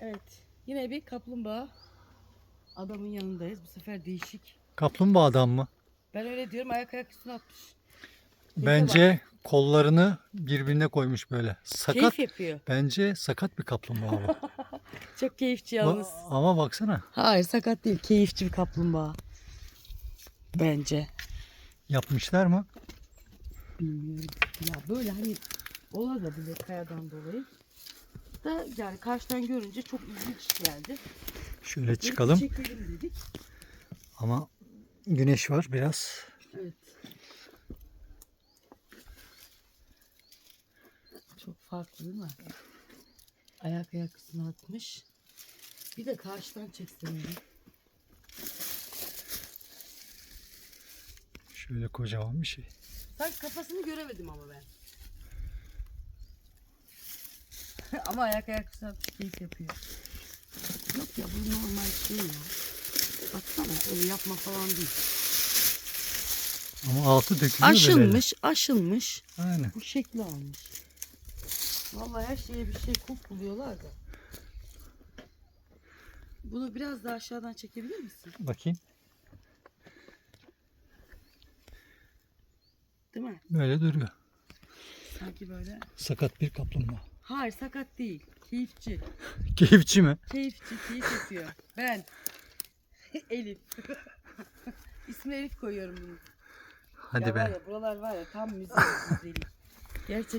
Evet. Yine bir kaplumbağa adamın yanındayız. Bu sefer değişik. Kaplumbağa adam mı? Ben öyle diyorum ayak ayak üstüne atmış. Bence kollarını birbirine koymuş böyle. Sakat. Keyif yapıyor. Bence sakat bir kaplumbağa bu. Çok keyifçi Ba- yalnız. Ama baksana. Hayır sakat değil. Keyifçi bir kaplumbağa. Bence. Yapmışlar mı? Bilmiyorum. Ya böyle hani olabilir kayadan dolayı. Da yani karşıdan görünce çok ilginç geldi. Şöyle Böyle çıkalım. Çekelim dedik. Ama güneş var biraz. Evet. Çok farklı değil mi? Ayak ayak üstüne atmış. Bir de karşıdan çeksin onu. Şöyle kocaman bir şey. Sanki kafasını göremedim ama ben. ama ayak ayak üstüne keyif yapıyor. Yok ya bu normal şey ya. Baksana öyle yapma falan değil. Ama altı dökülüyor böyle. Aşılmış, aşılmış. Aynen. Bu şekli almış. Vallahi her şeye bir şey kulp buluyorlar da. Bunu biraz daha aşağıdan çekebilir misin? Bakayım. Değil mi? Böyle duruyor. Sanki böyle. Sakat bir kaplumbağa. Hayır sakat değil. Keyifçi. Keyifçi mi? Keyifçi, keyif yapıyor. Ben. Elif. İsmi Elif koyuyorum bunu. Hadi ya be. Var ya, buralar var ya tam müzelik. Gerçekten